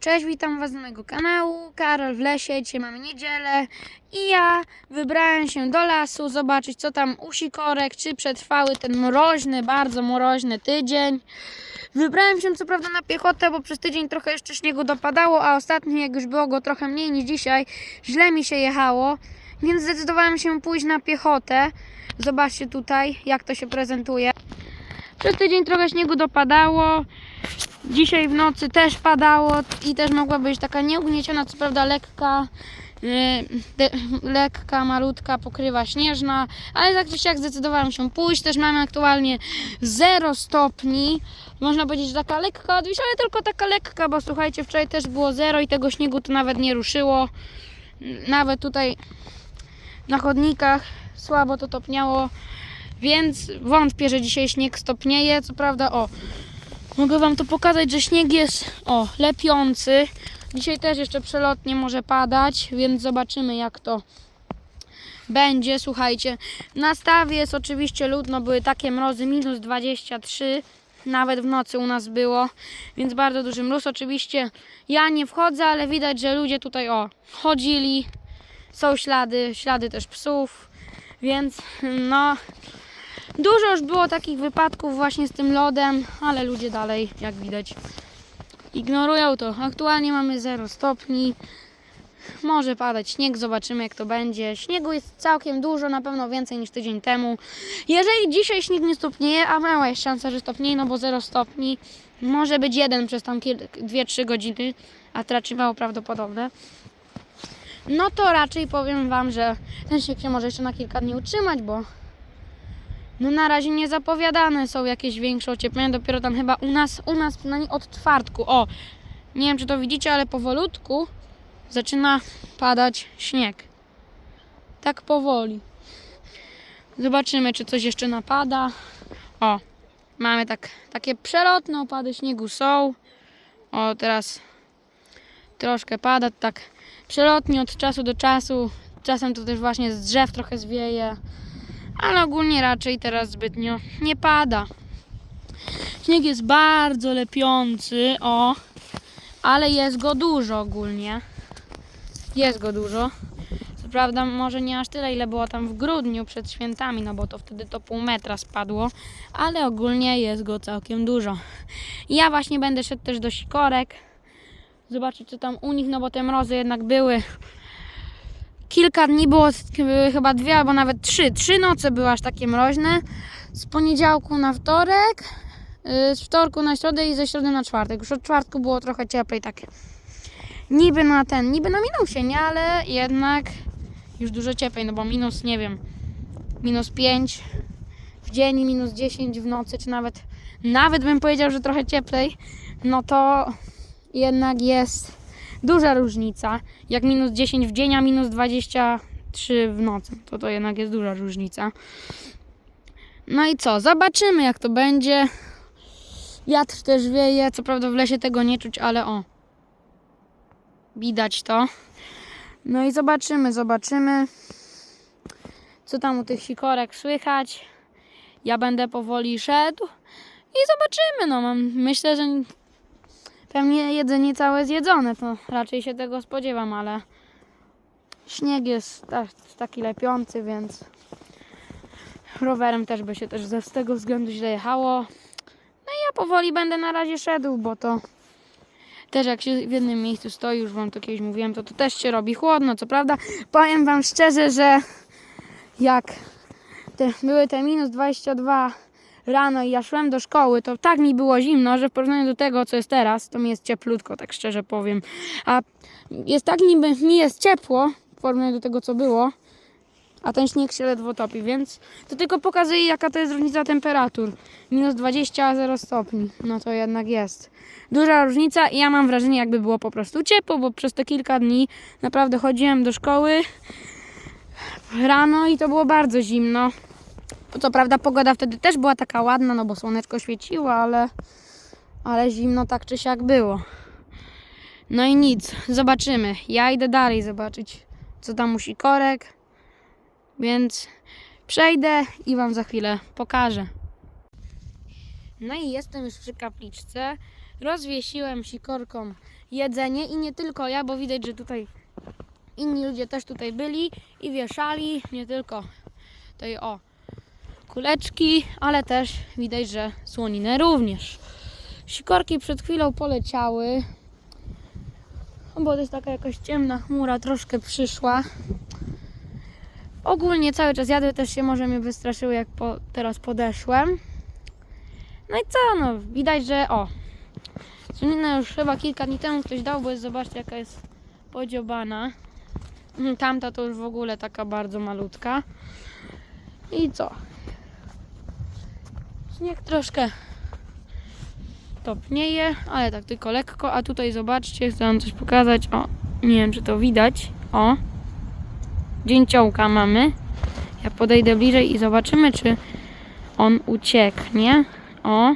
Cześć, witam Was z mojego kanału. Karol w lesie. Dzisiaj mamy niedzielę i ja wybrałem się do lasu zobaczyć, co tam u sikorek, czy przetrwały ten mroźny, bardzo mroźny tydzień. Wybrałem się co prawda na piechotę, bo przez tydzień trochę jeszcze śniegu dopadało, a ostatnio, jak już było go trochę mniej niż dzisiaj, źle mi się jechało, więc zdecydowałem się pójść na piechotę. Zobaczcie tutaj, jak to się prezentuje. Przez tydzień trochę śniegu dopadało. Dzisiaj w nocy też padało i też mogła być taka nieugnieciona, co prawda lekka, de, lekka, malutka pokrywa śnieżna, ale tak czy siak zdecydowałam się pójść. Też mamy aktualnie 0 stopni. Można powiedzieć, że taka lekka odwieś, ale tylko taka lekka, bo słuchajcie, wczoraj też było 0 i tego śniegu to nawet nie ruszyło. Nawet tutaj na chodnikach słabo to topniało, więc wątpię, że dzisiaj śnieg stopnieje. Co prawda, o, Mogę Wam to pokazać, że śnieg jest o, lepiący. Dzisiaj też jeszcze przelotnie może padać, więc zobaczymy jak to będzie. Słuchajcie, na stawie jest oczywiście ludno, były takie mrozy, minus 23, nawet w nocy u nas było, więc bardzo duży mróz. Oczywiście ja nie wchodzę, ale widać, że ludzie tutaj o, chodzili, są ślady, ślady też psów, więc no Dużo już było takich wypadków właśnie z tym lodem, ale ludzie dalej, jak widać, ignorują to. Aktualnie mamy 0 stopni. Może padać śnieg, zobaczymy jak to będzie. Śniegu jest całkiem dużo, na pewno więcej niż tydzień temu. Jeżeli dzisiaj śnieg nie stopnieje, a mała jest szansa, że stopnieje, no bo 0 stopni, może być jeden przez tam 2-3 godziny, a to mało prawdopodobne. No to raczej powiem Wam, że ten śnieg się może jeszcze na kilka dni utrzymać, bo no na razie nie zapowiadane są jakieś większe ocieplenia, dopiero tam chyba u nas, u nas przynajmniej od czwartku. O, nie wiem czy to widzicie, ale powolutku zaczyna padać śnieg. Tak powoli. Zobaczymy, czy coś jeszcze napada. O, mamy tak, takie przelotne opady śniegu są. O, teraz troszkę pada, tak przelotnie od czasu do czasu. Czasem to też właśnie z drzew trochę zwieje ale ogólnie raczej teraz zbytnio nie pada. Śnieg jest bardzo lepiący, o, ale jest go dużo ogólnie. Jest go dużo. Co prawda może nie aż tyle, ile było tam w grudniu przed świętami, no bo to wtedy to pół metra spadło, ale ogólnie jest go całkiem dużo. Ja właśnie będę szedł też do sikorek, zobaczyć co tam u nich, no bo te mrozy jednak były kilka dni było, były chyba dwie albo nawet trzy. Trzy noce były aż takie mroźne. Z poniedziałku na wtorek, yy, z wtorku na środę i ze środy na czwartek. Już od czwartku było trochę cieplej, tak niby na ten, niby na minusie, nie? Ale jednak już dużo cieplej, no bo minus, nie wiem, minus 5 w dzień minus 10 w nocy, czy nawet, nawet bym powiedział, że trochę cieplej, no to jednak jest duża różnica. Jak minus 10 w dzień, a minus 23 w nocy. To to jednak jest duża różnica. No i co? Zobaczymy jak to będzie. Wiatr też wieje. Co prawda w lesie tego nie czuć, ale o. Widać to. No i zobaczymy, zobaczymy. Co tam u tych sikorek słychać. Ja będę powoli szedł. I zobaczymy. No, mam, myślę, że Pewnie jedzenie całe zjedzone, to raczej się tego spodziewam, ale śnieg jest tak, taki lepiący, więc rowerem też by się też z tego względu źle jechało. No i ja powoli będę na razie szedł, bo to też jak się w jednym miejscu stoi, już wam to kiedyś mówiłem, to to też się robi chłodno, co prawda. Powiem wam szczerze, że jak te, były te minus 22 rano i ja szłem do szkoły, to tak mi było zimno, że w porównaniu do tego, co jest teraz, to mi jest cieplutko, tak szczerze powiem. A jest tak niby mi jest ciepło w porównaniu do tego, co było, a ten śnieg się ledwo topi, więc to tylko pokazuje, jaka to jest różnica temperatur. Minus 20, a 0 stopni. No to jednak jest. Duża różnica i ja mam wrażenie, jakby było po prostu ciepło, bo przez te kilka dni naprawdę chodziłem do szkoły rano i to było bardzo zimno. Co prawda pogoda wtedy też była taka ładna, no bo słoneczko świeciło, ale, ale zimno tak czy siak było. No i nic, zobaczymy. Ja idę dalej zobaczyć, co tam musi korek, więc przejdę i Wam za chwilę pokażę. No i jestem już przy kapliczce. rozwiesiłem sikorkom jedzenie i nie tylko ja, bo widać, że tutaj inni ludzie też tutaj byli i wieszali, nie tylko tutaj o kuleczki, ale też widać, że słoninę również. Sikorki przed chwilą poleciały, bo to jest taka jakaś ciemna chmura, troszkę przyszła. Ogólnie cały czas jadły, też się może mnie wystraszyły, jak po, teraz podeszłem. No i co, no widać, że o, słoninę już chyba kilka dni temu ktoś dał, bo jest, zobaczcie jaka jest podziobana. Mm, Tamta to już w ogóle taka bardzo malutka. I co? Śnieg troszkę topnieje, ale tak tylko lekko. A tutaj zobaczcie, chcę wam coś pokazać. O, nie wiem czy to widać. O, dzięciołka mamy. Ja podejdę bliżej i zobaczymy, czy on ucieknie. O,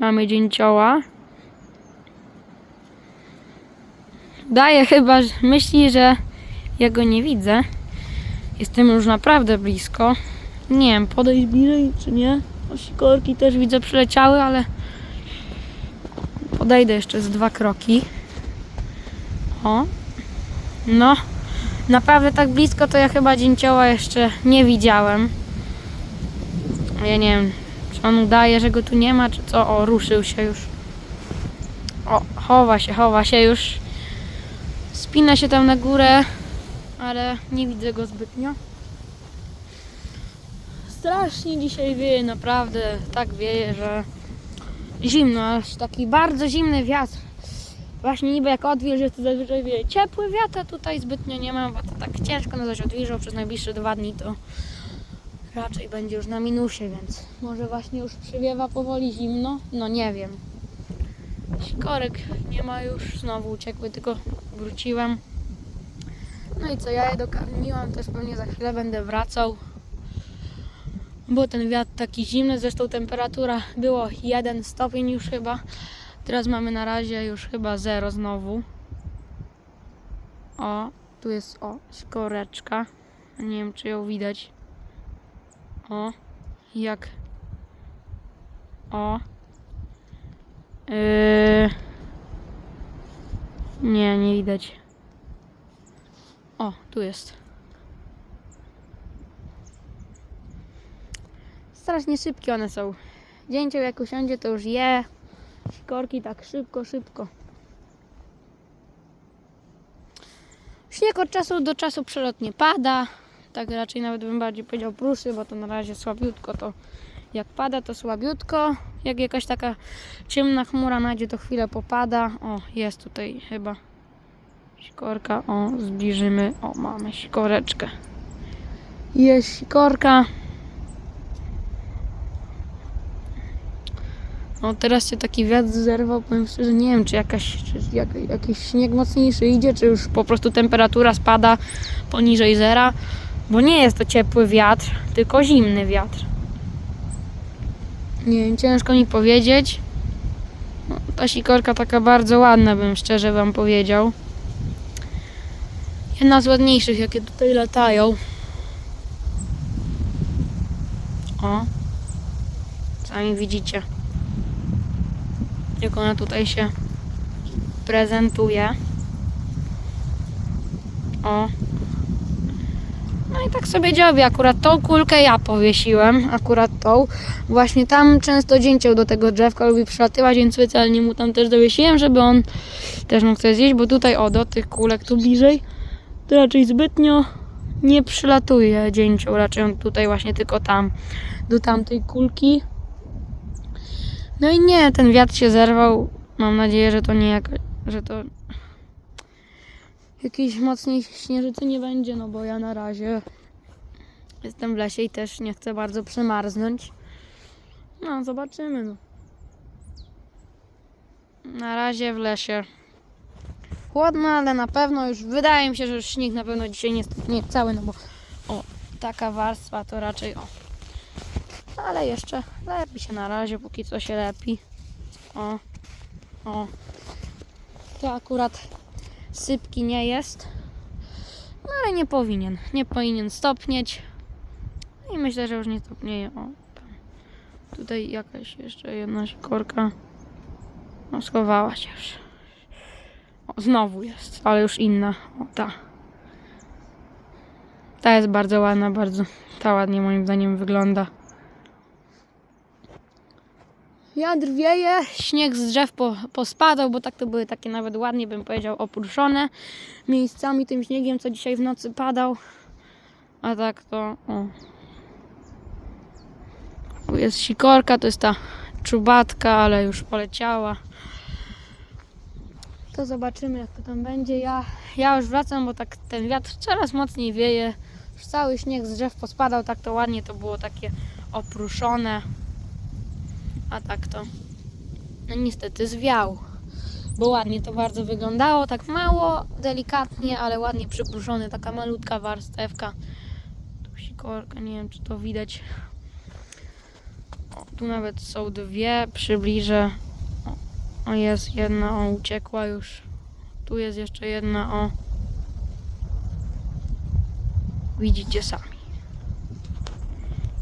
mamy dzięcioła. Daje chyba, że myśli, że ja go nie widzę. Jestem już naprawdę blisko. Nie wiem, podejść bliżej czy nie. O, sikorki też widzę przyleciały, ale podejdę jeszcze z dwa kroki. O. No, naprawdę tak blisko to ja chyba dzięcioła jeszcze nie widziałem. Ja nie wiem, czy on udaje, że go tu nie ma, czy co. O, ruszył się już. O, chowa się, chowa się już. Spina się tam na górę, ale nie widzę go zbytnio. Strasznie dzisiaj wieje, naprawdę tak wieje, że zimno, aż taki bardzo zimny wiatr. Właśnie niby jak odwilż, to zazwyczaj wieje ciepły wiatr, a tutaj zbytnio nie ma, bo to tak ciężko nazwać odwilżą przez najbliższe dwa dni, to raczej będzie już na minusie, więc może właśnie już przywiewa powoli zimno, no nie wiem. Sikorek nie ma już, znowu uciekły, tylko wróciłem. No i co, ja je dokarmiłam, też pewnie za chwilę będę wracał. Bo ten wiatr taki zimny, zresztą temperatura było 1 stopień już chyba. Teraz mamy na razie już chyba 0 znowu. O, tu jest o, skoreczka. Nie wiem czy ją widać. O, jak. O. Yy... Nie, nie widać. O, tu jest. Strasznie szybkie one są. Dzięcioł jak usiądzie, to już je. Sikorki tak szybko, szybko. Śnieg od czasu do czasu przelotnie pada. Tak raczej nawet bym bardziej powiedział pruszy, bo to na razie słabiutko to jak pada to słabiutko. Jak jakaś taka ciemna chmura najdzie, to chwilę popada. O, jest tutaj chyba sikorka. O, zbliżymy. O, mamy sikoreczkę. Jest sikorka. O, teraz się taki wiatr zerwał. Powiem szczerze, nie wiem, czy, jakaś, czy jak, jakiś śnieg mocniejszy idzie, czy już po prostu temperatura spada poniżej zera. Bo nie jest to ciepły wiatr, tylko zimny wiatr. Nie wiem, ciężko mi powiedzieć. No, ta sikorka taka bardzo ładna, bym szczerze wam powiedział. Jedna z ładniejszych, jakie tutaj latają. O. Sami widzicie. Jak ona tutaj się prezentuje. O. No i tak sobie dziobię. Akurat tą kulkę ja powiesiłem. Akurat tą. Właśnie tam często dzięcioł do tego drzewka lubi przylatywać, więc specjalnie mu tam też dowiesiłem, żeby on też mógł coś zjeść, bo tutaj o, do tych kulek tu bliżej to raczej zbytnio nie przylatuje dzięcioł. Raczej on tutaj właśnie tylko tam, do tamtej kulki. No i nie, ten wiatr się zerwał. Mam nadzieję, że to nie jak, że to jakiejś mocniej śnieżycy nie będzie, no bo ja na razie jestem w lesie i też nie chcę bardzo przemarznąć. No, zobaczymy. No. Na razie w lesie chłodno, ale na pewno już wydaje mi się, że już śnieg na pewno dzisiaj nie nie cały, no bo o, taka warstwa to raczej o. Ale jeszcze lepi się na razie, póki co się lepi. O, o. To akurat sypki nie jest. No ale nie powinien. Nie powinien stopnieć. I myślę, że już nie stopnieje. O. Tutaj jakaś jeszcze jedna sikorka. No, schowała się już. O, znowu jest, ale już inna. O, ta. Ta jest bardzo ładna, bardzo. Ta ładnie moim zdaniem wygląda. Wiatr wieje, śnieg z drzew po, pospadał, bo tak to były takie nawet ładnie bym powiedział opruszone miejscami tym śniegiem, co dzisiaj w nocy padał. A tak to o. Tu jest sikorka, to jest ta czubatka, ale już poleciała. To zobaczymy jak to tam będzie. Ja, ja już wracam, bo tak ten wiatr coraz mocniej wieje. Już cały śnieg z drzew pospadał, tak to ładnie to było takie opruszone. A tak to no niestety zwiał. Bo ładnie to bardzo wyglądało, tak mało, delikatnie, ale ładnie przypruszone, taka malutka warstewka. Tu sikorka, nie wiem czy to widać. O, tu nawet są dwie, przybliżę. O jest jedna, o uciekła już. Tu jest jeszcze jedna, o. Widzicie sami.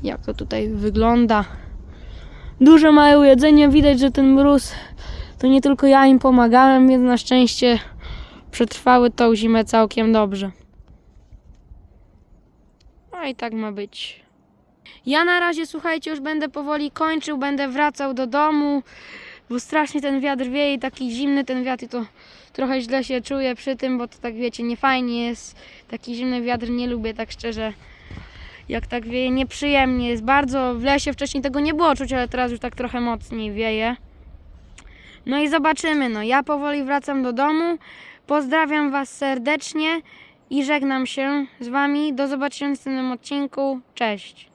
Jak to tutaj wygląda. Dużo mają jedzenia, widać, że ten mróz to nie tylko ja im pomagałem, więc na szczęście przetrwały tą zimę całkiem dobrze. No i tak ma być. Ja na razie, słuchajcie, już będę powoli kończył, będę wracał do domu, bo strasznie ten wiatr wieje i taki zimny ten wiatr i to trochę źle się czuję przy tym, bo to tak wiecie, nie fajnie jest. Taki zimny wiatr nie lubię, tak szczerze. Jak tak wieje, nieprzyjemnie jest bardzo. W lesie wcześniej tego nie było czuć, ale teraz już tak trochę mocniej wieje. No i zobaczymy. No, ja powoli wracam do domu. Pozdrawiam Was serdecznie i żegnam się z Wami. Do zobaczenia w następnym odcinku. Cześć.